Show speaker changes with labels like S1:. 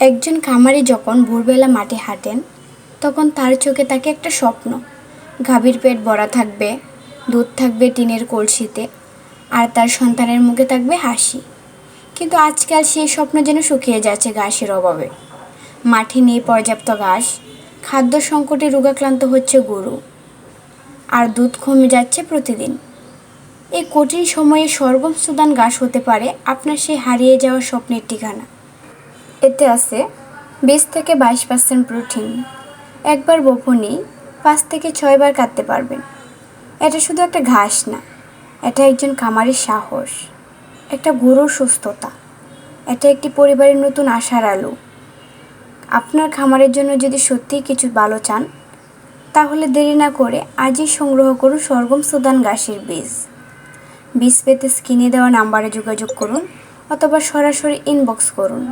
S1: একজন খামারি যখন ভোরবেলা মাঠে হাঁটেন, তখন তার চোখে থাকে একটা স্বপ্ন। গাভীর পেট ভরা থাকবে, দুধ থাকবে টিনের কলসিতে, আর তার সন্তানের মুখে থাকবে হাসি। কিন্তু আজকাল সেই স্বপ্ন যেন শুকিয়ে যাচ্ছে ঘাসের অভাবে। মাঠে নেই পর্যাপ্ত ঘাস, খাদ্য সংকটে রোগাক্রান্ত হচ্ছে গরু, আর দুধ কমে যাচ্ছে প্রতিদিন। এই কঠিন সময়ে সর্বম সুদান ঘাস হতে পারে আপনার সেই হারিয়ে যাওয়া স্বপ্নের ঠিকানা। এতে আছে বিশ থেকে বাইশ পার্সেন্ট প্রোটিন একবার বপনেই পাঁচ থেকে ছয়বার কাটতে পারবেন। এটা শুধু একটা ঘাস না, এটা একজন খামারের সাহস, একটা গরুর সুস্থতা, এটা একটি পরিবারের নতুন আশার আলো। আপনার খামারের জন্য যদি সত্যিই কিছু ভালো চান, তাহলে দেরি না করে আজই সংগ্রহ করুন সরগম সুদান ঘাসের বীজ। বীজ পেতে স্ক্রিনে দেওয়া নাম্বারে যোগাযোগ করুন অথবা সরাসরি ইনবক্স করুন।